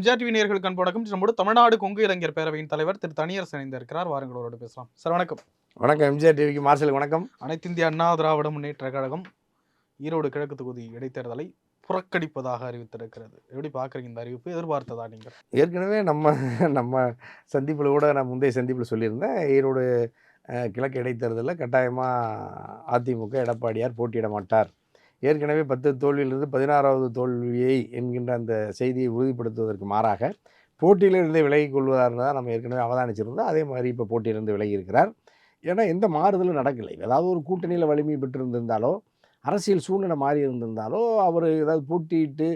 MGR TV நேயர்களுக்கு அன்பு நம்மோடு தமிழ்நாடு கொங்கு இளைஞர் பேரவையின் தலைவர் திரு தனியரசு இணைந்திருக்கிறார். வாருங்களோடு பேசலாம். சார் வணக்கம். வணக்கம் எம்ஜிஆர் டிவிக்கு மார்ஷல் வணக்கம். அனைத்து இந்திய அண்ணா திராவிட முன்னேற்ற கழகம் ஈரோடு கிழக்கு தொகுதி இடைத்தேர்தலை புறக்கணிப்பதாக அறிவித்திருக்கிறது. எப்படி பார்க்குறீங்க இந்த அறிவிப்பு? எதிர்பார்த்ததா நீங்கள்? ஏற்கனவே நம்ம நம்ம சந்திப்பில் கூட நான் முந்தைய சந்திப்பில் சொல்லியிருந்தேன் ஈரோடு கிழக்கு இடைத்தேர்தலில் கட்டாயமாக அதிமுக எடப்பாடியார் போட்டியிட மாட்டார். ஏற்கனவே பத்து தோல்வியிலிருந்து பதினாறாவது தோல்வியை என்கின்ற அந்த செய்தியை உறுதிப்படுத்துவதற்கு மாறாக போட்டியிலிருந்து விலகி கொள்வதாக தான் நம்ம ஏற்கனவே அவதானிச்சிருந்தோம். அதே மாதிரி இப்போ போட்டியிலிருந்து விலகி இருக்கிறார். ஏன்னா எந்த மாறுதலும் நடக்கலை. ஏதாவது ஒரு கூட்டணியில் வலிமை பெற்றிருந்திருந்தாலோ அரசியல் சூழ்நிலை மாறி இருந்திருந்தாலோ அவர் ஏதாவது போட்டியிட்டு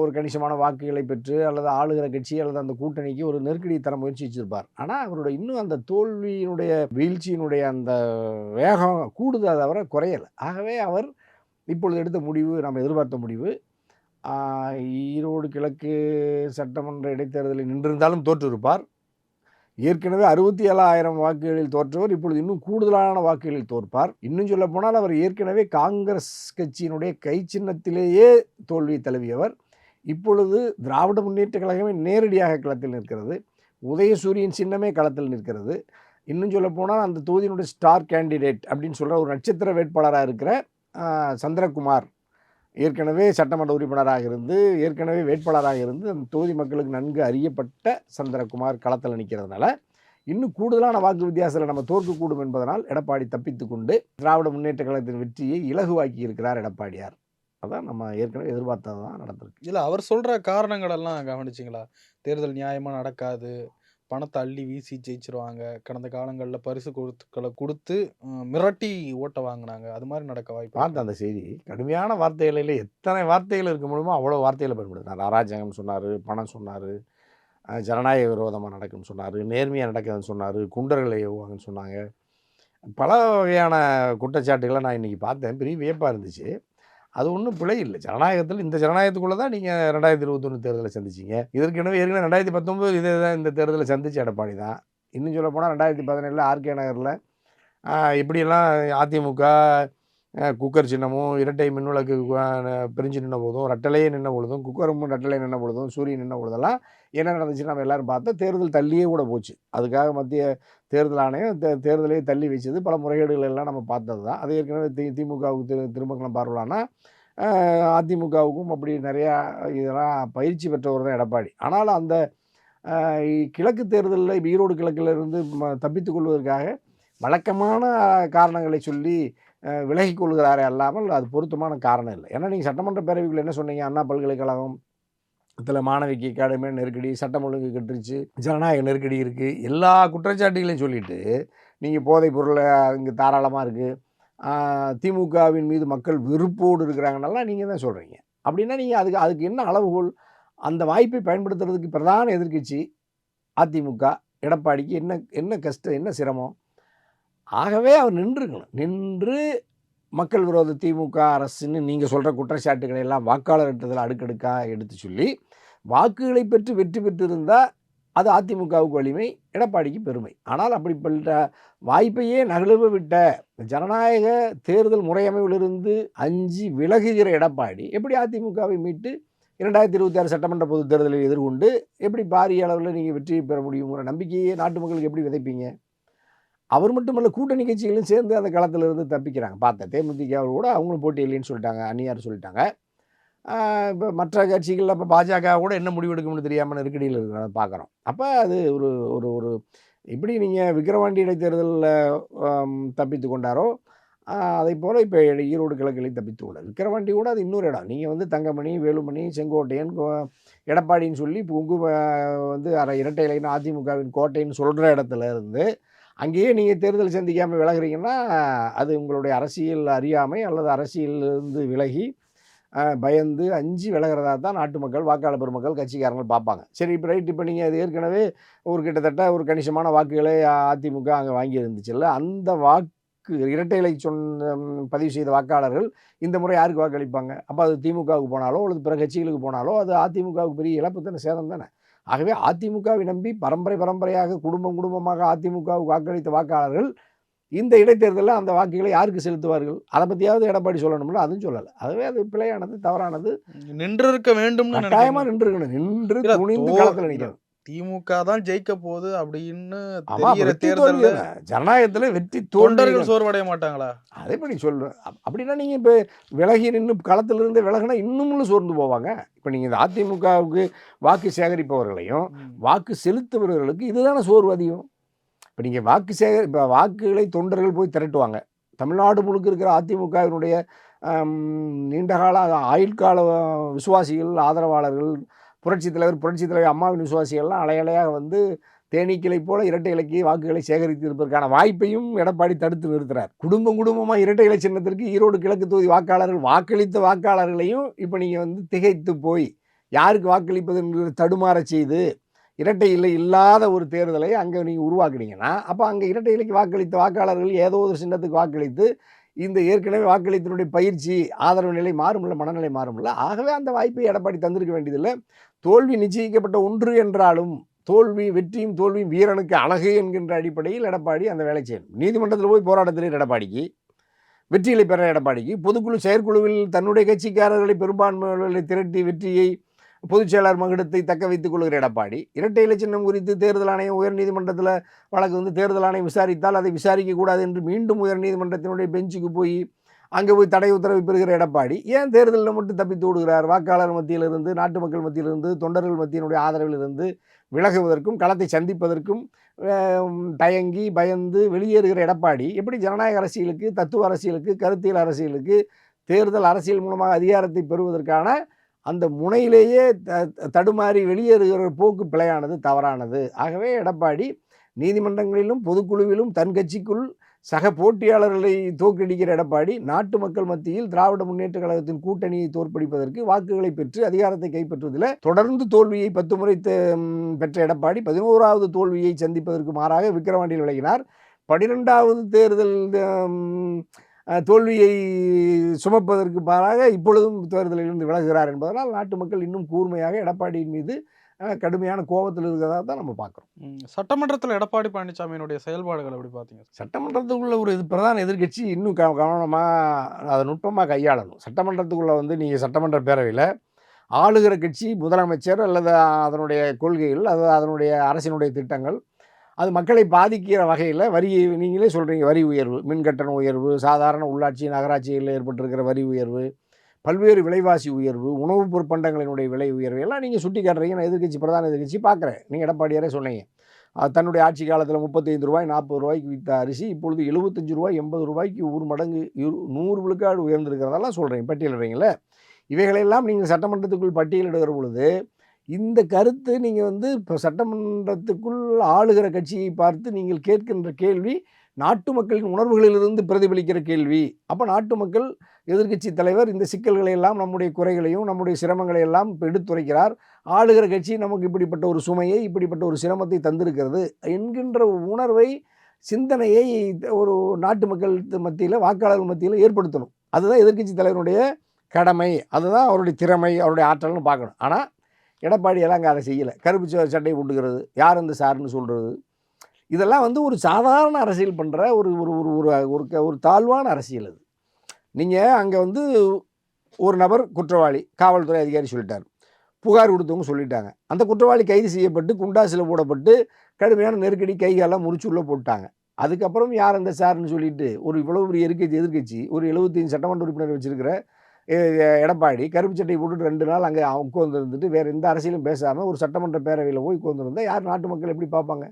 ஒரு கணிசமான வாக்குகளை பெற்று அல்லது ஆளுகிற கட்சி அல்லது அந்த கூட்டணிக்கு ஒரு நெருக்கடி தர முயற்சிச்சிருப்பார் ஆனால் அவருடைய இன்னும் அந்த தோல்வியினுடைய வீழ்ச்சியினுடைய அந்த வேகம் கூடுதல் தவிர குறையலை. ஆகவே அவர் இப்பொழுது எடுத்த முடிவு நம்ம எதிர்பார்த்த முடிவு ஈரோடு கிழக்கு சட்டமன்ற இடைத்தேர்தலில் நின்றிருந்தாலும் தோற்றிருப்பார் ஏற்கனவே அறுபத்தி ஏழாயிரம் வாக்குகளில் தோற்றவர் இப்பொழுது இன்னும் கூடுதலான வாக்குகளில் தோற்பார். இன்னும் சொல்ல போனால் அவர் ஏற்கனவே காங்கிரஸ் கட்சியினுடைய கை சின்னத்திலேயே தோல்வி தழுவியவர். இப்பொழுது திராவிட முன்னேற்ற கழகமே நேரடியாக களத்தில் நிற்கிறது. உதயசூரியன் சின்னமே களத்தில் நிற்கிறது. இன்னும் சொல்ல போனால் அந்த தொகுதியினுடைய ஸ்டார் கேண்டிடேட் அப்படின்னு சொல்கிற ஒரு நட்சத்திர வேட்பாளராக இருக்கிற சந்திரகுமார். ஏற்கனவே சட்டமன்ற உறுப்பினராக இருந்து ஏற்கனவே வேட்பாளராக இருந்து அந்த தொகுதி மக்களுக்கு நன்கு அறியப்பட்ட சந்திரகுமார் களத்தில் நிற்கிறதுனால இன்னும் கூடுதலான வாக்கு வித்தியாசத்தில் நம்ம தோற்கக்கூடும் என்பதனால் எடப்பாடி தப்பித்து கொண்டு திராவிட முன்னேற்ற கழகத்தின் வெற்றியை இலகுவாக்கி இருக்கிறார் எடப்பாடியார். அதான் நம்ம ஏற்கனவே எதிர்பார்த்தது தான் நடந்திருக்கு. இல்லை அவர் சொல்கிற காரணங்களெல்லாம் கவனிச்சிங்களா? தேர்தல் நியாயமாக நடக்காது பணத்தை அள்ளி வீசி ஜெயிச்சிருவாங்க. கடந்த காலங்களில் பரிசு கொடுத்துக்களை கொடுத்து மிரட்டி ஓட்ட வாங்கினாங்க. அது மாதிரி நடக்க வாய்ப்பு பார்த்த அந்த செய்தி கடுமையான வார்த்தைகளில் எத்தனை வார்த்தைகள் இருக்க முடியுமோ அவ்வளோ வார்த்தைகளை பயன்படுத்தினார். அராஜகம் சொன்னார் பணம் சொன்னார் ஜனநாயக விரோதமாக நடக்கும்னு சொன்னார் நேர்மையாக நடக்குதுன்னு சொன்னார் குண்டர்களை ஏவுவாங்கன்னு சொன்னாங்க. பல வகையான குற்றச்சாட்டுகளை நான் இன்றைக்கி பார்த்தேன். பெரிய வியப்பாக இருந்துச்சு. அது ஒன்றும் பிழை இல்லை. ஜனநாயகத்தில் இந்த ஜனநாயகத்துக்குள்ளே தான் நீங்கள் ரெண்டாயிரத்தி இருபத்தொன்று தேர்தலை சந்திச்சிங்க. இதற்கெனவே ஏற்கனவே ரெண்டாயிரத்தி பத்தொம்போது இதே தான் இந்த தேர்தலை சந்திச்ச எடப்பாடி தான். இன்னும் சொல்ல போனால் ரெண்டாயிரத்தி பதினேழில் ஆர்கே நகரில் இப்படியெல்லாம் அதிமுக குக்கர் சின்னமும் இரட்டை மின்விளக்கு பிரிஞ்சு நின்ன போதும் ரெட்டலையே நின்ன பொழுதும் குக்கரும் ரெட்டலை நின்ன பொழுதும் சூரியன் நின்ன பொழுதெல்லாம் என்ன நடந்துச்சு நம்ம எல்லாரும் பார்த்தா தேர்தல் தள்ளியே கூட போச்சு. அதுக்காக மத்திய தேர்தல் ஆணையம் தே தேர்தலையே தள்ளி வச்சது. பல முறைகேடுகள் எல்லாம் நம்ம பார்த்தது தான். அது ஏற்கனவே தி திமுகவுக்கு திரு திருமங்கலம் பார்வலான்னா அதிமுகவுக்கும் அப்படி நிறையா இதெல்லாம் பயிற்சி பெற்றவர் தான் எடப்பாடி. ஆனாலும் அந்த கிழக்கு தேர்தலில் ஈரோடு கிழக்கிலிருந்து ம- தப்பித்துக் கொள்வதற்காக வழக்கமான காரணங்களை சொல்லி விலகிக் கொள்கிறாரே அல்லாமல் அது பொருத்தமான காரணம் இல்லை. ஏன்னா நீங்கள் சட்டமன்ற பேரவைக்குள்ள என்ன சொன்னீங்க? அண்ணா பல்கலைக்கழகம் இதில் மாணவிக்கு அகாடமி நெருக்கடி சட்டம் ஒழுங்கு கட்டுருச்சு ஜனநாயக நெருக்கடி இருக்குது எல்லா குற்றச்சாட்டுகளையும் சொல்லிவிட்டு நீங்கள் போதைப் பொருளை இங்கே தாராளமாக இருக்குது திமுகவின் மீது மக்கள் வெறுப்போடு இருக்கிறாங்கன்னெல்லாம் நீங்கள் தான் சொல்கிறீங்க அப்படின்னா நீங்கள் அதுக்கு அதுக்கு என்ன அளவுகோல்? அந்த வாய்ப்பை பயன்படுத்துறதுக்கு பிரதான எதிர்க்கட்சி அதிமுக எடப்பாடிக்கு என்ன என்ன கஷ்டம் என்ன சிரமம்? ஆகவே அவர் நின்றுக்கணும். நின்று மக்கள் விரோத திமுக அரசுன்னு நீங்கள் சொல்கிற குற்றச்சாட்டுகளை எல்லாம் வாக்காளர் இடத்துல அடுக்கடுக்காக எடுத்து சொல்லி வாக்குகளை பெற்று வெற்றி பெற்றிருந்தால் அது அதிமுகவுக்கு வலிமை எடப்பாடிக்கு பெருமை. ஆனால் அப்படிப்பட்ட வாய்ப்பையே நழுவ விட்ட ஜனநாயக தேர்தல் முறையமைவிலிருந்து அஞ்சு விலகுகிற எடப்பாடி எப்படி அதிமுகவை மீட்டு இரண்டாயிரத்தி இருபத்தி ஆறு சட்டமன்ற பொதுத் தேர்தலை எதிர்கொண்டு எப்படி பாரிய அளவில் நீங்கள் வெற்றி பெற முடியுங்கிற நம்பிக்கையை நாட்டு மக்களுக்கு எப்படி விதைப்பீங்க? அவர் மட்டுமல்ல கூட்டணி கட்சிகளும் சேர்ந்து அந்த களத்தில் இருந்து தப்பிக்கிறாங்க. பார்த்தேன் அவர் கூட அவங்களும் போட்டி இல்லைன்னு சொல்லிட்டாங்க அந்நியார் சொல்லிட்டாங்க. இப்போ மற்ற கட்சிகளில் இப்போ பாஜக கூட என்ன முடிவு எடுக்கணும்னு தெரியாமல் நெருக்கடியில் இருக்கிறத பார்க்குறோம் அப்போ அது ஒரு ஒரு ஒரு எப்படி நீங்கள் விக்கிரவாண்டி இடைத்தேர்தலில் தப்பித்து கொண்டாரோ அதே போல் இப்போ ஈரோடு கிழக்கிலையும் தப்பித்து கொண்டார். விக்கிரவாண்டி கூட அது இன்னொரு இடம். நீங்கள் வந்து தங்கமணி வேலுமணி செங்கோட்டையன் கோ- எடப்பாடின்னு சொல்லி இப்போ உங்கு வந்து அரை இரட்டை இலைன்னு அதிமுகவின் கோட்டைன்னு சொல்கிற இடத்துல இருந்து அங்கேயே நீங்கள் தேர்தல் சந்திக்காமல் விலகுறீங்கன்னா அது உங்களுடைய அரசியல் அறியாமை அல்லது அரசியலிருந்து விலகி பயந்து அஞ்சு விலகிறதா தான் நாட்டு மக்கள் வாக்காளர் பெருமக்கள் கட்சிக்காரங்கள் பார்ப்பாங்க. சரி இப்போ ரைட் இப்போ நீங்கள் அது ஏற்கனவே ஒரு கிட்டத்தட்ட ஒரு கணிசமான வாக்குகளை அதிமுக அங்கே வாங்கி இருந்துச்சுல்ல அந்த வாக்கு இரட்டை இலை சொன்ன பதிவு செய்த வாக்காளர்கள் இந்த முறை யாருக்கு வாக்களிப்பாங்க? அப்போ அது திமுகவுக்கு போனாலோ அல்லது பிற கட்சிகளுக்கு போனாலோ அது அதிமுகவுக்கு பெரிய இழப்பு தானே சேதம் தானே? ஆகவே அதிமுகவை நம்பி பரம்பரை பரம்பரையாக குடும்பம் குடும்பமாக அதிமுகவுக்கு வாக்களித்த வாக்காளர்கள் இந்த இடைத்தேர்தலில் அந்த வாக்குகளை யாருக்கு செலுத்துவார்கள்? அதை பற்றியாவது எடப்பாடி சொல்லணும்ல அதுவும் சொல்லலை. அதுவே அது பிழையானது தவறானது. நின்று இருக்க வேண்டும்னு கட்டாயமா நினைக்கிறீங்க நின்று இருக்கணும் நின்று துணிந்து களத்தில் நிற்கணும் திமுக தான் ஜெயிக்க போகுது அப்படின்னு தானே. ஜனநாயகத்துல வெற்றி தொண்டர்கள் சோர்வடைய மாட்டாங்களா? அதை சொல்றேன் அப்- அப்படின்னா நீங்க இப்ப விலகி நின்று களத்துல இருந்து விலகினா இன்னும் சோர்ந்து போவாங்க. இப்ப நீங்க இந்த அதிமுகவுக்கு வாக்கு சேகரிப்பவர்களையும். வாக்கு செலுத்துபவர்களுக்கு இதுதானே சோர்வு அதிகம். இப்போ நீங்கள் வாக்கு சேகரி இப்போ வாக்குகளை தொண்டர்கள் போய் திரட்டுவாங்க. தமிழ்நாடு முழுக்க இருக்கிற அதிமுகவினுடைய நீண்டகால ஆயுட்கால விசுவாசிகள் ஆதரவாளர்கள் புரட்சித் தலைவர் புரட்சித் தலைவர் அம்மாவின் விசுவாசிகள்லாம் அலையலையாக வந்து தேனீக்களை போல இரட்டை இலக்கிய வாக்குகளை சேகரித்து இருப்பதற்கான வாய்ப்பையும் எடப்பாடி தடுத்து நிறுத்துறார். குடும்பம் குடும்பமாக இரட்டை இலை சின்னத்திற்கு ஈரோடு கிழக்கு தொகுதி வாக்காளர்கள் வாக்களித்த வாக்காளர்களையும் இப்போ நீங்கள் வந்து திகைத்து போய் யாருக்கு வாக்களிப்பது என்று தடுமாறச் செய்து இரட்டை இலை இல்லாத ஒரு தேர்தலை அங்கே நீங்கள் உருவாக்குனீங்கன்னா அப்போ அங்கே இரட்டை இலைக்கு வாக்களித்த வாக்காளர்கள் ஏதோ ஒரு சின்னத்துக்கு வாக்களித்து இந்த ஏற்கனவே வாக்களித்தினுடைய பயிற்சி ஆதரவு நிலை மாறும்ல மனநிலை மாறும்ல ஆகவே அந்த வாய்ப்பை எடப்பாடி தந்திருக்க வேண்டியதில்லை. தோல்வி நிச்சயிக்கப்பட்ட ஒன்று என்றாலும் தோல்வி வெற்றியும் தோல்வியும் வீரனுக்கு அழகு என்கின்ற அடிப்படையில் எடப்பாடி அந்த வேலை செய்யணும். நீதிமன்றத்தில் போய் போராட்டத்திலே எடப்பாடிக்கு வெற்றிகளை பெற எடப்பாடிக்கு பொதுக்குழு செயற்குழுவில் தன்னுடைய கட்சிக்காரர்களை பெரும்பான்மையை திரட்டி வெற்றியை பொதுச் செயலாளர் மகுடத்தை தக்க வைத்துக் கொள்கிற எடப்பாடி இரட்டை இலை சின்னம் குறித்து தேர்தல் ஆணையம் உயர்நீதிமன்றத்தில் வழக்கு வந்து தேர்தல் ஆணையம் விசாரித்தால் அதை விசாரிக்கக்கூடாது என்று மீண்டும் உயர்நீதிமன்றத்தினுடைய பெஞ்சுக்கு போய் அங்கே போய் தடை உத்தரவு பெறுகிற எடப்பாடி ஏன் தேர்தலில் மட்டும் தப்பித்து விடுகிறார் வாக்காளர் மத்தியிலிருந்து நாட்டு மக்கள் மத்தியிலிருந்து தொண்டர்கள் மத்தியினுடைய ஆதரவிலிருந்து விலகுவதற்கும் களத்தை சந்திப்பதற்கும் தயங்கி பயந்து வெளியேறுகிற எடப்பாடி எப்படி ஜனநாயக அரசியலுக்கு தத்துவ அரசியலுக்கு கருத்தியல் அரசியலுக்கு தேர்தல் அரசியல் மூலமாக அதிகாரத்தை பெறுவதற்கான அந்த முனையிலேயே த த- தடுமாறி வெளியேறுகிற போக்கு பிழையானது தவறானது. ஆகவே எடப்பாடி நீதிமன்றங்களிலும் பொதுக்குழுவிலும் தன் கட்சிக்குள் சக போட்டியாளர்களை தோற்கடிக்கிற எடப்பாடி நாட்டு மக்கள் மத்தியில் திராவிட முன்னேற்ற கழகத்தின் கூட்டணியை தோற்கடிப்பதற்கு வாக்குகளை பெற்று அதிகாரத்தை கைப்பற்றுவதில் தொடர்ந்து தோல்வியை பத்து முறை பெற்ற எடப்பாடி பதினோராவது தோல்வியை சந்திப்பதற்கு மாறாக விக்கிரவாண்டியில் விலகினார். பனிரெண்டாவது தேர்தல் தோல்வியை சுமப்பதற்கு மாறாக இப்பொழுதும் தேர்தலில் இருந்து விலகுகிறார் என்பதனால் நாட்டு மக்கள் இன்னும் கூர்மையாக எடப்பாடியின் மீது கடுமையான கோபத்தில் இருக்கிறதா தான் நம்ம பார்க்குறோம். சட்டமன்றத்துல எடப்பாடி பழனிசாமியினுடைய செயல்பாடுகள் எப்படி பாத்தீங்க சட்டமன்றத்துக்குள்ள ஒரு இது பிரதான எதிர்க்கட்சி இன்னும் க கவனமாக அதை நுட்பமாக கையாளணும் சட்டமன்றத்துக்குள்ளே வந்து நீங்கள் சட்டமன்ற பேரவையில் ஆளுகிற கட்சி முதலமைச்சர் அல்லது அதனுடைய கொள்கைகள் அது அதனுடைய அரசினுடைய திட்டங்கள் அது மக்களை பாதிக்கிற வகையில் வரி நீங்களே சொல்கிறீங்க வரி உயர்வு மின் கட்டண உயர்வு சாதாரண உள்ளாட்சி நகராட்சிகளில் ஏற்பட்டிருக்கிற வரி உயர்வு பல்வேறு விலைவாசி உயர்வு உணவுப் பொருட்பண்டங்களினுடைய விலை உயர்வு எல்லாம் நீங்கள் சுட்டி காட்டுறீங்க நான் எதிர்க்கட்சி பிரதான எதிர்கட்சி பார்க்குறேன். நீங்கள் எடப்பாடியாரே சொன்னீங்க. தன்னுடைய ஆட்சி காலத்தில் முப்பத்தைந்து ரூபாய் நாற்பது ரூபாய்க்கு விற்ற அரிசி இப்பொழுது எழுபத்தஞ்சு ரூபாய் எண்பது ரூபாய்க்கு ஒரு மடங்கு இரு நூறு விழுக்காடு உயர்ந்திருக்கிறதெல்லாம் சொல்கிறேன் பட்டியலிடுறீங்களே? இவைகளெல்லாம் நீங்கள் சட்டமன்றத்துக்குள் பட்டியலிடுகிற பொழுது இந்த கருத்து நீங்கள் வந்து இப்போ சட்டமன்றத்துக்குள் ஆளுகிற கட்சியை பார்த்து நீங்கள் கேட்கின்ற கேள்வி நாட்டு மக்களின் உணர்வுகளிலிருந்து பிரதிபலிக்கிற கேள்வி. அப்போ நாட்டு மக்கள் எதிர்க்கட்சி தலைவர் இந்த சிக்கல்களை எல்லாம் நம்முடைய குறைகளையும் நம்முடைய சிரமங்களை எல்லாம் எடுத்துரைக்கிறார். ஆளுகிற கட்சி நமக்கு இப்படிப்பட்ட ஒரு சுமையை இப்படிப்பட்ட ஒரு சிரமத்தை தந்திருக்கிறது என்கின்ற உணர்வை சிந்தனையை ஒரு நாட்டு மக்கள் மத்தியில் வாக்காளர்கள் மத்தியில் ஏற்படுத்தணும். அதுதான் எதிர்க்கட்சி தலைவருடைய கடமை. அதுதான் அவருடைய திறமை அவருடைய ஆற்றல்னு பார்க்கணும். ஆனால் எடப்பாடி எல்லாம் அங்கே அதை செய்யலை. கருப்பு ச- சட்டை போட்டுக்கிறது யார் இந்த சார்னு சொல்கிறது இதெல்லாம் வந்து ஒரு சாதாரண அரசியல் பண்ணுற ஒரு ஒரு ஒரு ஒரு ஒரு க- ஒரு தாழ்வான அரசியல் அது. நீங்கள் அங்கே வந்து ஒரு நபர் குற்றவாளி காவல்துறை அதிகாரி சொல்லிட்டார். புகார் கொடுத்தவங்க சொல்லிட்டாங்க. அந்த குற்றவாளி கைது செய்யப்பட்டு குண்டாசில் போடப்பட்டு கடுமையான நெருக்கடி கைகாலாம் முறிச்சு உள்ளே போட்டாங்க. அதுக்கப்புறம் யார் அந்த சார்னு சொல்லிட்டு ஒரு இவ்வளவு பெரிய எதிர்கட்சி எதிர்க்கட்சி ஒரு எழுபத்தஞ்சு சட்டமன்ற உறுப்பினர் வச்சிருக்கிற எடப்பாடி கருப்பு சட்டை போட்டுட்டு ரெண்டு நாள் அங்கே உட்காந்துருந்துட்டு வேறு எந்த அரசியலும் பேசாமல் ஒரு சட்டமன்ற பேரவையில் போய் உட்காந்துருந்தா யார் நாட்டு மக்கள் எப்படி பார்ப்பாங்க?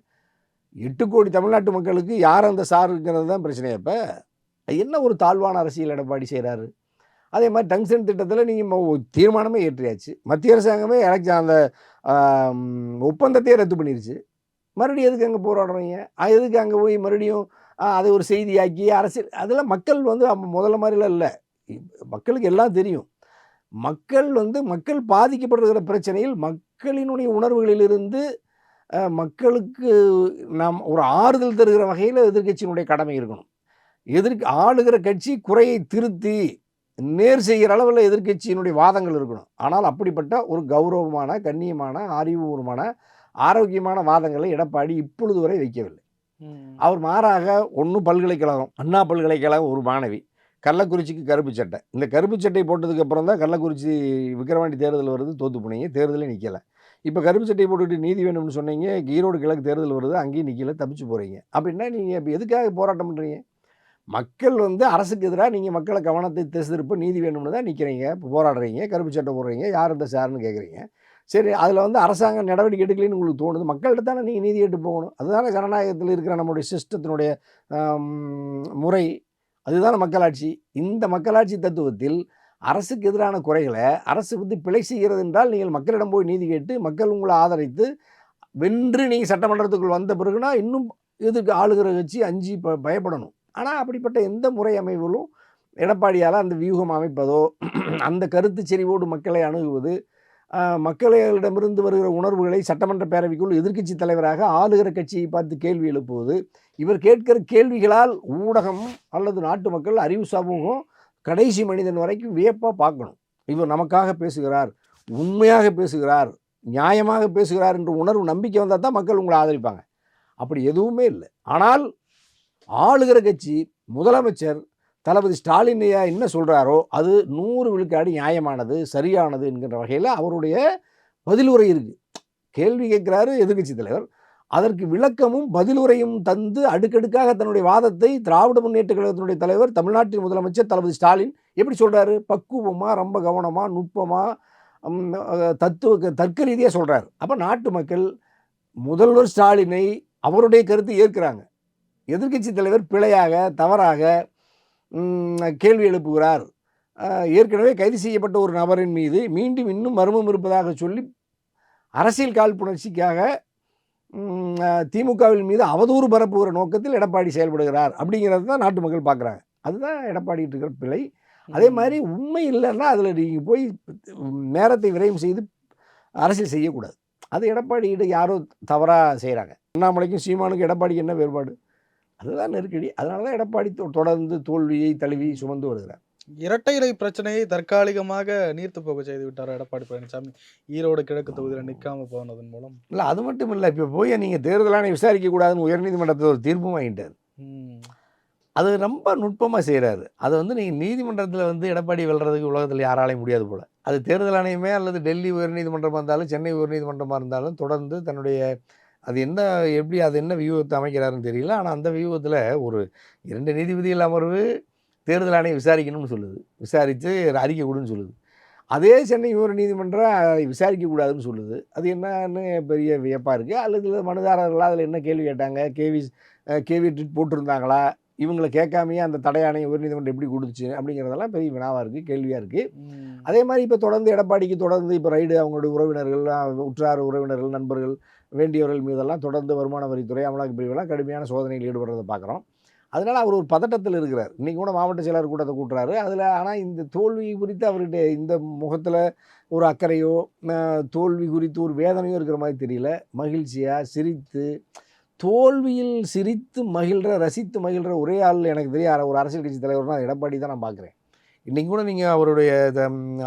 எட்டு கோடி தமிழ்நாட்டு மக்களுக்கு யார் அந்த சார் இருக்கிறது தான் பிரச்சனை. இப்போ என்ன ஒரு தாழ்வான அரசியல் எடப்பாடி செய்கிறாரு அதே மாதிரி டங்ஷன் திட்டத்தில் நீங்கள் தீர்மானமே ஏற்றியாச்சு. மத்திய அரசாங்கமே எலக்ஷன் அந்த ஒப்பந்தத்தையே ரத்து பண்ணிருச்சு. மறுபடியும் எதுக்கு அங்கே போராடுறீங்க? எதுக்கு அங்கே போய் மறுபடியும் அதை ஒரு செய்தியாக்கி அரசியல் அதெல்லாம் மக்கள் வந்து முதல்ல மாதிரிலாம் இல்லை. மக்களுக்கு எல்லாம் தெரியும். மக்கள் வந்து மக்கள் பாதிக்கப்படுகிற பிரச்சனையில் மக்களினுடைய உணர்வுகளிலிருந்து மக்களுக்கு நாம் ஒரு ஆறுதல் தருகிற வகையில் எதிர்க்கட்சியினுடைய கடமை இருக்கணும். எதிர்க்கு ஆளுகிற கட்சி குறையை திருத்தி நேர் செய்கிற அளவில் எதிர்க்கட்சியினுடைய வாதங்கள் இருக்கணும். ஆனால் அப்படிப்பட்ட ஒரு கௌரவமான கண்ணியமான அறிவுபூர்வமான ஆரோக்கியமான வாதங்களை எடப்பாடி இப்பொழுது வரை வைக்கவில்லை. அவர் மாறாக ஒன்று பல்கலைக்கழகம் அண்ணா பல்கலைக்கழகம் ஒரு மாணவி. கள்ளக்குறிச்சிக்கு கருப்பு சட்டை. இந்த கருப்பு சட்டை போட்டதுக்கு அப்புறம் தான் கள்ளக்குறிச்சி விக்கிரவாண்டி தேர்தல் வருது தோத்து போனீங்க தேர்தலே நிற்கலை இப்போ கருப்பு சட்டையை போட்டுக்கிட்டு நீதி வேணும்னு சொன்னீங்க ஈரோடு கிழக்கு தேர்தல் வருது அங்கேயும் நிற்கல தப்பிச்சு போகிறீங்க அப்படின்னா நீங்கள் இப்போ எதுக்காக போராட்டம் பண்ணுறீங்க மக்கள் வந்து அரசுக்கு எதிராக நீங்கள் மக்களை கவனத்தை திசை நீதி வேணும்னு தான் நிற்கிறீங்க இப்போ போராடுறீங்க கருப்பு சட்டை போடுறீங்க யார் இந்த சார்னு கேட்குறீங்க சரி அதில் வந்து அரசாங்கம் நடவடிக்கை எடுக்கலைன்னு உங்களுக்கு தோணுது மக்கள்கிட்ட தானே நீங்கள் நீதி கேட்டு போகணும். அதுதானே ஜனநாயகத்தில் இருக்கிற நம்மளுடைய சிஸ்டத்தினுடைய முறை. அதுதானே மக்களாட்சி. இந்த மக்களாட்சி தத்துவத்தில் அரசுக்கு எதிரான குறைகளை அரசு வந்து பிழை செய்கிறது என்றால் நீங்கள் மக்களிடம் போய் நீதி கேட்டு மக்கள் உங்களை ஆதரித்து வென்று நீங்கள் சட்டமன்றத்துக்குள் வந்த பிறகுனா இன்னும் இதுக்கு ஆளுகிற கட்சி அஞ்சு ப பயப்படணும். ஆனால் அப்படிப்பட்ட எந்த முறை அமைவுகளும் எடப்பாடியால் அந்த வியூகம் அமைப்பதோ அந்த கருத்து செறிவோடு மக்களை அணுகுவது மக்களிடமிருந்து வருகிற உணர்வுகளை சட்டமன்ற பேரவைக்குள் எதிர்க்கட்சி தலைவராக ஆளுகிற கட்சியை பார்த்து கேள்வி எழுப்புவது இவர் கேட்கிற கேள்விகளால் ஊடகம் அல்லது நாட்டு மக்கள் அறிவு சமூகம் கடைசி மனிதன் வரைக்கும் வியப்பாக பார்க்கணும். இவர் நமக்காக பேசுகிறார் உண்மையாக பேசுகிறார் நியாயமாக பேசுகிறார் என்ற உணர்வு நம்பிக்கை வந்தால் தான் மக்கள் உங்களை ஆதரிப்பாங்க. அப்படி எதுவுமே இல்லை. ஆனால் ஆளுகிற கட்சி முதலமைச்சர் தளபதி ஸ்டாலினையா என்ன சொல்கிறாரோ அது நூறு விழுக்காடு நியாயமானது சரியானது என்கின்ற வகையில் அவருடைய பதிலுரை இருக்குது கேள்வி கேட்குறாரு எதிர்க்கட்சி தலைவர். அதற்கு விளக்கமும் பதிலுரையும் தந்து அடுக்கடுக்காக தன்னுடைய வாதத்தை திராவிட முன்னேற்ற கழகத்தினுடைய தலைவர் தமிழ்நாட்டின் முதலமைச்சர் தளபதி ஸ்டாலின் எப்படி சொல்கிறாரு பக்குவமாக ரொம்ப கவனமாக நுட்பமாக தத்துவ தர்க்க ரீதியாக சொல்கிறார் அப்போ நாட்டு மக்கள் முதல்வர் ஸ்டாலினை அவருடைய கருத்தை ஏற்கிறாங்க. எதிர்க்கட்சி தலைவர் பிழையாக தவறாக கேள்வி எழுப்புகிறார். ஏற்கனவே கைது செய்யப்பட்ட ஒரு நபரின் மீது மீண்டும் இன்னும் மர்மம் இருப்பதாக சொல்லி அரசியல் காழ்ப்புணர்ச்சிக்காக திமுகவின் மீது அவதூறு பரப்புகிற நோக்கத்தில் எடப்பாடி செயல்படுகிறார் அப்படிங்கிறது தான் நாட்டு மக்கள் பார்க்குறாங்க அதுதான் எடப்பாடிட்டு இருக்கிற பிழை. அதே மாதிரி உண்மை இல்லைன்னா அதில் நீங்கள் போய் நேரத்தை விரயம் செய்து அரசியல் செய்யக்கூடாது. அது எடப்பாடிகிட்ட யாரோ தவறாக செய்கிறாங்க அண்ணாமலைக்கும் சீமானுக்கும் எடப்பாடிக்கு என்ன வேறுபாடு? அதுதான் நெருக்கடி. அதனால தான் எடப்பாடி தொடர்ந்து தோல்வியை தழுவி சுமந்து வருகிறார். இரட்டை இலை பிரச்சனையை தற்காலிகமாக நீர்த்து போக செய்து விட்டார் எடப்பாடி பழனிசாமி? ஈரோடு கிழக்கு தொகுதியில் நிற்காம போனதன் மூலம். இல்லை அது மட்டும் இல்லை இப்போ போய் நீங்கள் தேர்தல் ஆணையம் விசாரிக்கக்கூடாதுன்னு உயர்நீதிமன்றத்தில் ஒரு தீர்ப்பும் வாங்கிட்டார். அது ரொம்ப நுட்பமாக செய்கிறாரு அது வந்து நீங்கள் நீதிமன்றத்தில் வந்து எடப்பாடி வெல்றதுக்கு உலகத்தில் யாராலையும் முடியாது போல். அது தேர்தல் ஆணையமே அல்லது டெல்லி உயர்நீதிமன்றமாக இருந்தாலும் சென்னை உயர்நீதிமன்றமாக இருந்தாலும் தொடர்ந்து தன்னுடைய அது என்ன எப்படி அது என்ன வியூகத்தை அமைக்கிறாருன்னு தெரியல. ஆனால் அந்த வியூகத்தில் ஒரு இரண்டு நீதிபதிகள் அமர்வு தேர்தல் ஆணையம் விசாரிக்கணும்னு சொல்லுது. விசாரித்து அறிக்கை கொடுன்னு சொல்லுது. அதே சென்னை உயர் நீதிமன்றம் விசாரிக்கக்கூடாதுன்னு சொல்லுது. அது என்னன்னு பெரிய வியப்பாக இருக்குது அல்லது இல்லை மனுதாரர்களாக அதில் என்ன கேள்வி கேட்டாங்க? கேவி கேவி ட்ரிட் போட்டிருந்தாங்களா? இவங்களை கேட்காமையே அந்த தடை ஆணையம் உயர்நீதிமன்றம் எப்படி கொடுத்துச்சு? அப்படிங்கிறதெல்லாம் பெரிய வினாவாக இருக்குது கேள்வியாக இருக்குது. அதே மாதிரி இப்போ தொடர்ந்து எடப்பாடிக்கு தொடர்ந்து இப்போ ரைடு அவங்களுடைய உறவினர்கள் உற்றார் உறவினர்கள் நண்பர்கள் வேண்டியவர்கள் மீதெல்லாம் தொடர்ந்து வருமான வரித்துறை அமலாக்க பிரிவெல்லாம் கடுமையான சோதனையில் ஈடுபடுறதை பார்க்குறோம் அதனால் அவர் ஒரு பதட்டத்தில் இருக்கிறார். இன்றைக்கி கூட மாவட்ட செயலர் கூட்டத்தை கூட்டுறாரு. அதில் ஆனால் இந்த தோல்வி குறித்து அவர்கிட்ட இந்த முகத்தில் ஒரு அக்கறையோ தோல்வி குறித்து ஒரு வேதனையோ இருக்கிற மாதிரி தெரியல. மகிழ்ச்சியாக சிரித்து தோல்வியில் சிரித்து மகிழ்கிற ரசித்து மகிழ்கிற ஒரே ஆள் எனக்கு தெரிய ஒரு அரசியல் கட்சி தலைவர்னால் அது எடப்பாடி தான் நான் பார்க்குறேன். இன்றைக்கி கூட நீங்கள் அவருடைய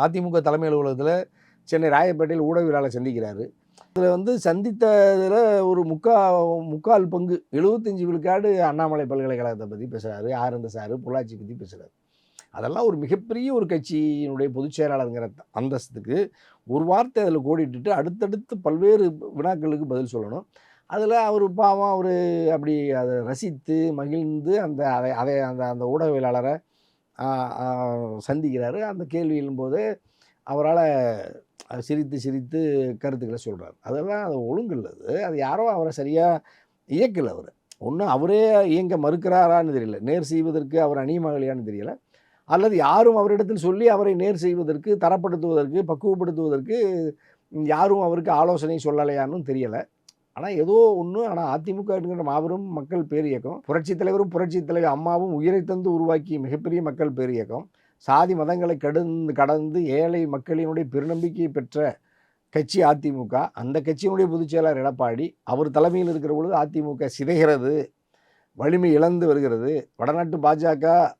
அதிமுக தலைமை அலுவலகத்தில் சென்னை ராயப்பேட்டையில் ஊடகவியலாளர் சந்திக்கிறாரு. அதில் வந்து சந்தித்ததில் ஒரு முக்கா முக்கால் பங்கு எழுபத்தஞ்சு விழுக்காடு அண்ணாமலை பல்கலைக்கழகத்தை பற்றி பேசுகிறாரு ஆனந்த சாரு பொள்ளாச்சி பற்றி பேசுகிறாரு அதெல்லாம் ஒரு மிகப்பெரிய ஒரு கட்சியினுடைய பொதுச் செயலாளருங்கிற அந்தஸ்துக்கு ஒரு வார்த்தை அதில் கோடிட்டுட்டு அடுத்தடுத்து பல்வேறு வினாக்களுக்கு பதில் சொல்லணும். அதில் அவர் பாவம் அவர் அப்படி அதை ரசித்து மகிழ்ந்து அந்த அதை அதை அந்த அந்த ஊடகவியலாளரை சந்திக்கிறாரு. அந்த கேள்வி எழும்போது அவரால் சிரித்து சிரித்து கருத்துக்களை சொல்கிறார் அதெல்லாம் அது ஒழுங்கு அது. அது யாரோ அவரை சரியாக இயக்கலை அவர். ஒன்று அவரே இயங்க மறுக்கிறாரான்னு தெரியல. நேர் செய்வதற்கு அவர் அணியமாகலையான்னு தெரியல. அல்லது யாரும் அவரிடத்தில் சொல்லி அவரை நேர் செய்வதற்கு தரப்படுத்துவதற்கு பக்குவப்படுத்துவதற்கு யாரும் அவருக்கு ஆலோசனை சொல்லலையான்னு தெரியலை. ஆனால் ஏதோ ஒன்று ஆனால் அதிமுக என்கிற மாபெரும் மக்கள் பேரியக்கம் புரட்சித் தலைவரும் புரட்சித் தலைவர் அம்மாவும் உயிரை தந்து உருவாக்கிய மிகப்பெரிய மக்கள் பேரியக்கம் சாதி மதங்களை கடந்து கடந்து ஏழை மக்களினுடைய பெருநம்பிக்கையை பெற்ற கட்சி அதிமுக. அந்த கட்சியினுடைய பொதுச் செயலாளர் எடப்பாடி அவர் தலைமையில் இருக்கிற பொழுது அதிமுக சிதைகிறது வலிமை இழந்து வருகிறது. வடநாட்டு பாஜக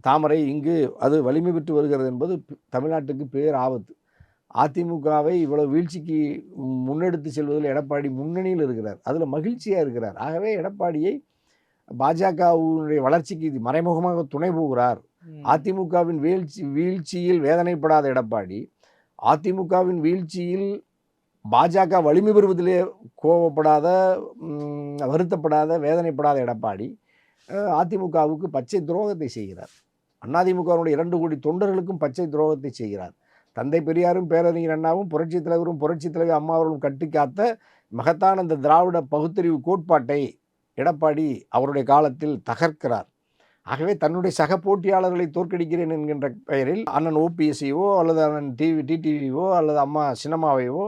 தாமரை இங்கு அது வலிமை பெற்று வருகிறது என்பது தமிழ்நாட்டுக்கு பேர் ஆபத்து. அதிமுகவை இவ்வளவு வீழ்ச்சிக்கு முன்னெடுத்து செல்வதில் எடப்பாடி முன்னணியில் இருக்கிறார். அதில் மகிழ்ச்சியாக இருக்கிறார். ஆகவே எடப்பாடியை பாஜகவுடைய வளர்ச்சிக்கு இது மறைமுகமாக துணை போகிறார். அதிமுகவின் வீழ்ச்சி வீழ்ச்சியில் வேதனைப்படாத எடப்பாடி அதிமுகவின் வீழ்ச்சியில் பாஜக வலிமை பெறுவதிலே கோபப்படாத வருத்தப்படாத வேதனைப்படாத எடப்பாடி அதிமுகவுக்கு பச்சை துரோகத்தை செய்கிறார். அதிமுகவினுடைய இரண்டு கோடி தொண்டர்களுக்கும் பச்சை துரோகத்தை செய்கிறார். தந்தை பெரியாரும் பேரறிஞர் அண்ணாவும் புரட்சித் தலைவரும் புரட்சித் தலைவர் அம்மா அவர்களும் கட்டிக்காத்த மகத்தான இந்த திராவிட பகுத்தறிவு கோட்பாட்டை எடப்பாடி அவருடைய காலத்தில் தகர்க்கிறார். ஆகவே தன்னுடைய சக போட்டியாளர்களை தோற்கடிக்கிறேன் என்கின்ற பெயரில் அண்ணன் ஓபிஎஸ்சியோ அல்லது அண்ணன் டிவி டிடிவியோ அல்லது அம்மா சினிமாவையோ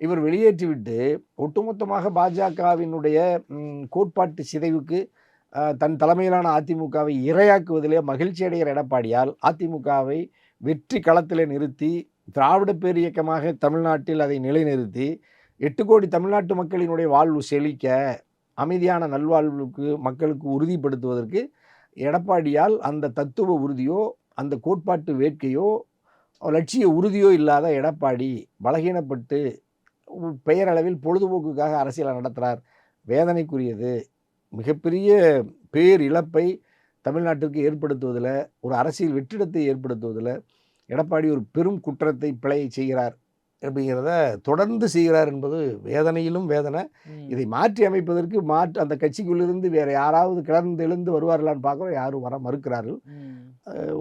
இவர் வெளியேற்றிவிட்டு ஒட்டுமொத்தமாக பாஜகவினுடைய கோட்பாட்டு சிதைவுக்கு தன் தலைமையிலான அதிமுகவை இரையாக்குவதிலே மகிழ்ச்சி அடைகிற எடப்பாடியால் அதிமுகவை வெற்றி களத்தில் நிறுத்தி திராவிட பேரியக்கமாக தமிழ்நாட்டில் அதை நிலைநிறுத்தி எட்டு கோடி தமிழ்நாட்டு மக்களினுடைய வாழ்வு செழிக்க அமைதியான நல்வாழ்வுக்கு மக்களுக்கு உறுதிப்படுத்துவதற்கு எடப்பாடியால் அந்த தத்துவ உறுதியோ அந்த கோட்பாட்டு வேட்கையோ லட்சிய உறுதியோ இல்லாத எடப்பாடி பலகீனப்பட்டு பெயரளவில் பொழுதுபோக்குக்காக அரசியலை நடத்துகிறார் வேதனைக்குரியது. மிகப்பெரிய பேர் இழப்பை தமிழ்நாட்டிற்கு ஏற்படுத்துவதில் ஒரு அரசியல் வெற்றிடத்தை ஏற்படுத்துவதில் எடப்பாடி ஒரு பெரும் குற்றத்தை பிழையை செய்கிறார். அப்படிங்கிறத தொடர்ந்து செய்கிறார் என்பது வேதனையிலும் வேதனை. இதை மாற்றி அமைப்பதற்கு மாற்று அந்த கட்சிக்குள்ளிருந்து வேற யாராவது கிளர்ந்து எழுந்து வருவார்களான்னு பார்க்குறோம். யாரும் வர மறுக்கிறார்கள்.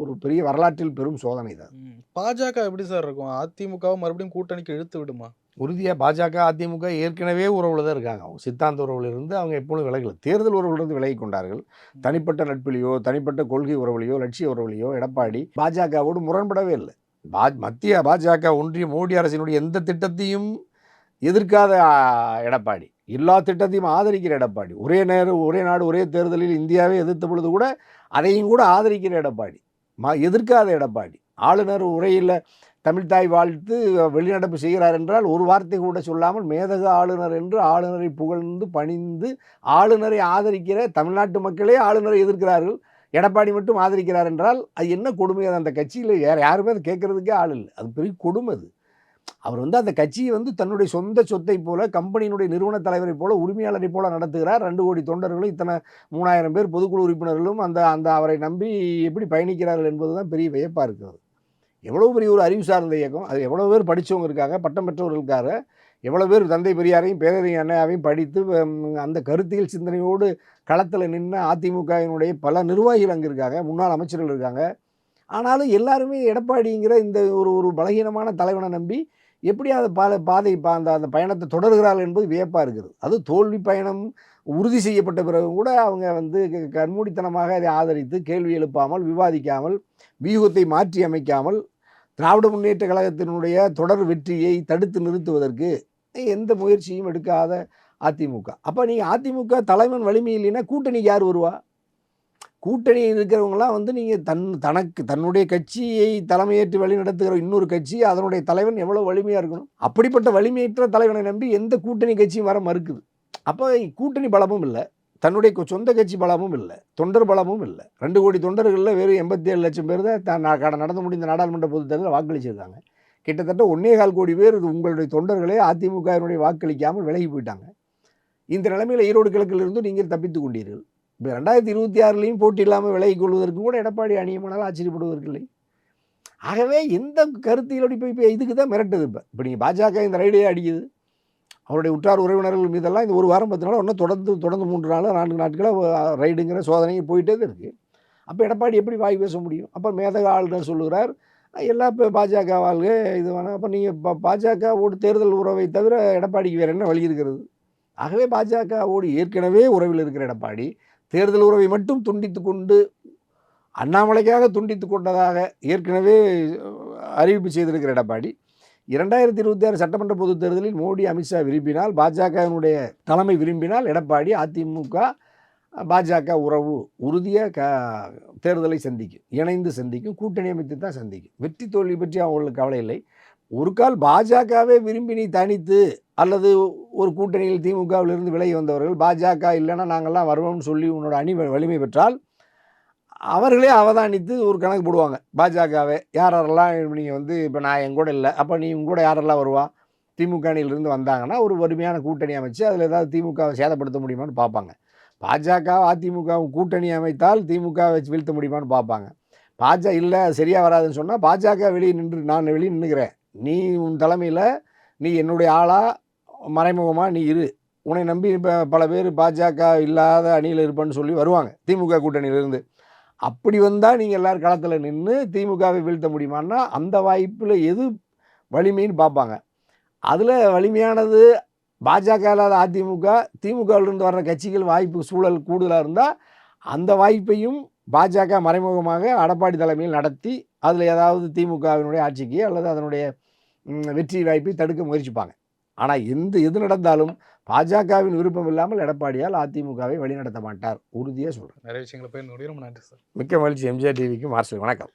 ஒரு பெரிய வரலாற்றில் பெரும் சோதனை தான். பாஜக எப்படி சார் இருக்கும்? அதிமுகவை மறுபடியும் கூட்டணிக்கு இழுத்து விடுமா? உறுதியாக பாஜக அதிமுக ஏற்கனவே உறவுல தான் இருக்காங்க. அவங்க சித்தாந்த உறவுல இருந்து அவங்க எப்பொழுதும் விலகல. தேர்தல் உறவுலேருந்து விலகி கொண்டார்கள். தனிப்பட்ட நட்பிலையோ தனிப்பட்ட கொள்கை உறவுலையோ லட்சிய உறவுலையோ எடப்பாடி பாஜகவோடு முரண்படவே இல்லை. பா மத்திய பாஜக ஒன்றிய மோடி அரசினுடைய எந்த திட்டத்தையும் எதிர்க்காத எடப்பாடி. எல்லா திட்டத்தையும் ஆதரிக்கிற எடப்பாடி. ஒரே நேரம் ஒரே நாடு ஒரே தேர்தலில் இந்தியாவே எதிர்த்த பொழுது கூட அதையும் கூட ஆதரிக்கிற எடப்பாடி. ம எதிர்க்காத எடப்பாடி. ஆளுநர் உரையில் தமிழ்தாய் வாழ்த்து வெளிநடப்பு செய்கிறார் என்றால் ஒரு வார்த்தை கூட சொல்லாமல் மேதக ஆளுநர் என்று ஆளுநரை புகழ்ந்து பணிந்து ஆளுநரை ஆதரிக்கிற தமிழ்நாட்டு மக்களே ஆளுநரை எதிர்க்கிறார்கள். எடப்பாடி மட்டும் ஆதரிக்கிறார் என்றால் அது என்ன கொடுமை அது அந்த கட்சியில் வேறு யாருமே அதை கேட்குறதுக்கே ஆள் இல்லை. அது பெரிய கொடுமை அது. அவர் வந்து அந்த கட்சியை வந்து தன்னுடைய சொந்த சொத்தை போல கம்பெனியினுடைய நிறுவன தலைவரை போல உரிமையாளரை போல நடத்துகிறார். ரெண்டு கோடி தொண்டர்களும் இத்தனை மூணாயிரம் பேர் பொதுக்குழு உறுப்பினர்களும் அந்த அந்த அவரை நம்பி எப்படி பயணிக்கிறார்கள் என்பது தான் பெரிய வியப்பாக இருக்கிறது எவ்வளோ பெரிய ஒரு அறிவு சார்ந்த இயக்கம். அது எவ்வளோ பேர் படித்தவங்க இருக்காங்க பட்டம் பெற்றவர்களுக்காக. எவ்வளோ பேர் தந்தை பெரியாரையும் பேரறிஞர் அண்ணாவையும் படித்து அந்த கருத்தியல் சிந்தனையோடு களத்தில் நின்று அதிமுகவினுடைய பல நிர்வாகிகள் அங்கே இருக்காங்க. முன்னாள் அமைச்சர்கள் இருக்காங்க. ஆனாலும் எல்லாருமே எடப்பாடிங்கிற இந்த ஒரு ஒரு பலகீனமான தலைவனை நம்பி எப்படி அந்த பால பாதை பா- அந்த அந்த பயணத்தை தொடர்கிறார்கள் என்பது வியப்பாக இருக்குது. அது தோல்வி பயணம் உறுதி செய்யப்பட்ட பிறகு கூட அவங்க வந்து க- கண்மூடித்தனமாக அதை ஆதரித்து கேள்வி எழுப்பாமல் விவாதிக்காமல் வியூகத்தை மாற்றி அமைக்காமல் திராவிட முன்னேற்ற கழகத்தினுடைய தொடர் வெற்றியை தடுத்து நிறுத்துவதற்கு எந்த முயற்சியும் எடுக்காத அதிமுக. அப்போ நீங்கள் அதிமுக தலைவன் வலிமை இல்லைன்னா கூட்டணிக்கு யார் வருவா? கூட்டணி இருக்கிறவங்களாம் வந்து நீங்கள் தன் தனக்கு தன்னுடைய கட்சியை தலைமையேற்று வழி நடத்துகிற இன்னொரு கட்சி அதனுடைய தலைவன் எவ்வளோ வலிமையாக இருக்கணும்? அப்படிப்பட்ட வலிமையற்ற தலைவனை நம்பி எந்த கூட்டணி கட்சியும் வர மறுக்குது. அப்போ கூட்டணி பலமும் இல்லை. தன்னுடைய கொ- சொந்த கட்சி பலமும் இல்லை. தொண்டர் பலமும் இல்லை. ரெண்டு கோடி தொண்டர்களில் வெறும் எண்பத்தி ஏழு லட்சம் பேர் தான் கட- நடந்து முடிந்த நாடாளுமன்ற பொது தேர்தலில் வாக்களிச்சிருக்காங்க. கிட்டத்தட்ட ஒன்னே கால் கோடி பேர் உங்களுடைய தொண்டர்களே அதிமுகவினுடைய வாக்களிக்காமல் விலகி போயிட்டாங்க. இந்த நிலைமையில் ஈரோடு கிழக்கிலிருந்து நீங்கள் தப்பித்து கொண்டீர்கள். இப்போ ரெண்டாயிரத்தி இருபத்தி ஆறுலையும் போட்டி இல்லாமல் விலகிக் கொள்வதற்கு கூட எடப்பாடி அணியமானால் ஆச்சரியப்படுவதற்கில்லை. ஆகவே எந்த கருத்தியலோடு இப்போ இப்போ இதுக்கு தான் மிரட்டுது இப்போ. இப்போ நீங்கள் பாஜக இந்த ரைடே அடிக்குது. அவருடைய உற்றார் உறவினர்கள் மீதெல்லாம் இந்த ஒரு வாரம் பத்து நாள் ஒன்றும் தொடர்ந்து தொடர்ந்து மூன்று நாள் நான்கு நாட்களாக ரைடுங்கிற சோதனை போயிட்டே தான் இருக்குது அப்போ எடப்பாடி எப்படி வாய் பேச முடியும்? அப்போ மேதக ஆளுநர் சொல்லுகிறார் எல்லா இப்போ பாஜக வாழ்க இது வேணாம் அப்போ நீங்கள் பாஜக பாஜகவோடு தேர்தல் உறவை தவிர எடப்பாடிக்கு வேறு என்ன வழி இருக்கிறது? ஆகவே பாஜகவோடு ஏற்கனவே உறவில் இருக்கிற எடப்பாடி தேர்தல் உறவை மட்டும் துண்டித்து கொண்டு அண்ணாமலைக்காக துண்டித்து கொண்டதாக ஏற்கனவே அறிவிப்பு செய்திருக்கிற எடப்பாடி இரண்டாயிரத்தி இருபத்தி ஆறு சட்டமன்ற பொதுத் தேர்தலில் மோடி அமித்ஷா விரும்பினால் பாஜகவினுடைய தலைமை விரும்பினால் எடப்பாடி அதிமுக பாஜக உறவு உறுதியாக க தேர்தலை சந்திக்கும் இணைந்து சந்திக்கும் கூட்டணி அமைத்து தான் சந்திக்கும். வெற்றி தோல்வி பற்றி அவங்களுக்கு கவலை இல்லை. ஒரு கால் பாஜகவே விரும்பி நீ தனித்து அல்லது ஒரு கூட்டணியில் திமுகவிலிருந்து விலகி வந்தவர்கள் பாஜக இல்லைன்னா நாங்கள்லாம் வருவோம்னு சொல்லி உன்னோட அணி வலிமை பெற்றால் அவர்களே அவதானித்து ஒரு கணக்கு போடுவாங்க. பாஜகவே யார் யாரெல்லாம் நீங்கள் வந்து இப்போ நான் என் கூட இல்லை அப்போ நீ உங்க கூட யாரெல்லாம் வருவா? திமுக அணியிலிருந்து வந்தாங்கன்னா ஒரு வறுமையான கூட்டணி அமைச்சு அதில் ஏதாவது திமுகவை சேதப்படுத்த முடியுமான்னு பார்ப்பாங்க. பாஜக அதிமுகவும் கூட்டணி அமைத்தால் திமுக வச்சு வீழ்த்த முடியுமான்னு பார்ப்பாங்க. பாஜக இல்லை சரியாக வராதுன்னு சொன்னால் பாஜக வெளியே நின்று நான் வெளியே நின்றுக்கிறேன் நீ உன் தலைமையில் நீ என்னுடைய ஆளாக மறைமுகமாக நீ இரு. உன்னை நம்பி இப்போ பல பேர் பாஜக இல்லாத அணியில் இருப்பேன்னு சொல்லி வருவாங்க. திமுக கூட்டணியிலிருந்து. அப்படி வந்தால் நீங்கள் எல்லோரும் களத்தில் நின்று திமுகவை வீழ்த்த முடியுமான்னா அந்த வாய்ப்பில் எது வலிமைன்னு பார்ப்பாங்க. அதில் வலிமையானது பாஜக இல்லாத அதிமுக திமுகவிலிருந்து வர்ற கட்சிகள் வாய்ப்பு சூழல் கூடுதலாக இருந்தால் அந்த வாய்ப்பையும் பாஜக மறைமுகமாக எடப்பாடி தலைமையில் நடத்தி அதில் ஏதாவது திமுகவினுடைய ஆட்சிக்கு அல்லது அதனுடைய வெற்றி வாய்ப்பை தடுக்க முயற்சிப்பாங்க. ஆனால் எந்த எது நடந்தாலும் பாஜகவின் விருப்பம் இல்லாமல் எடப்பாடியால் அதிமுகவை வழிநடத்த மாட்டார். உறுதியாக சொல்கிறேன் நிறைய விஷயங்களை போய் ரொம்ப நன்றி சார். மிக்க மகிழ்ச்சி. எம்ஜிஆர் டிவிக்கு மார்ஷல் வணக்கம்.